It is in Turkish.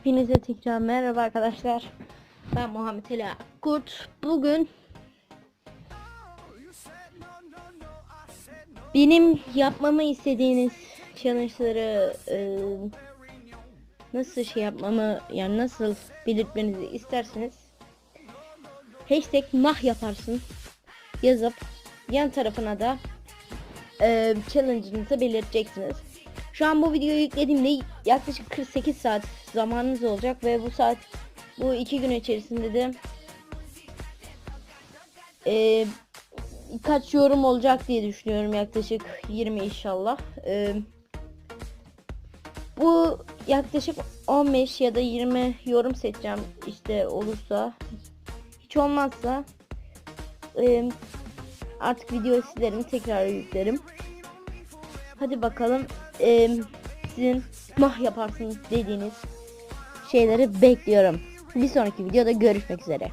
Hepinize tekrar merhaba arkadaşlar. Ben Muhammed Ali Kurt. Bugün benim yapmamı istediğiniz challenge'ları e, nasıl şey yapmamı yani nasıl belirtmenizi isterseniz hashtag mah yaparsın yazıp yan tarafına da e, challenge'ınızı belirteceksiniz. Şu an bu videoyu yüklediğimde yaklaşık 48 saat zamanınız olacak ve bu saat bu iki gün içerisinde de e, kaç yorum olacak diye düşünüyorum yaklaşık 20 inşallah. E, bu yaklaşık 15 ya da 20 yorum seçeceğim işte olursa hiç olmazsa e, artık video silerim tekrar yüklerim. Hadi bakalım eee, sizin mah yaparsın dediğiniz şeyleri bekliyorum. Bir sonraki videoda görüşmek üzere.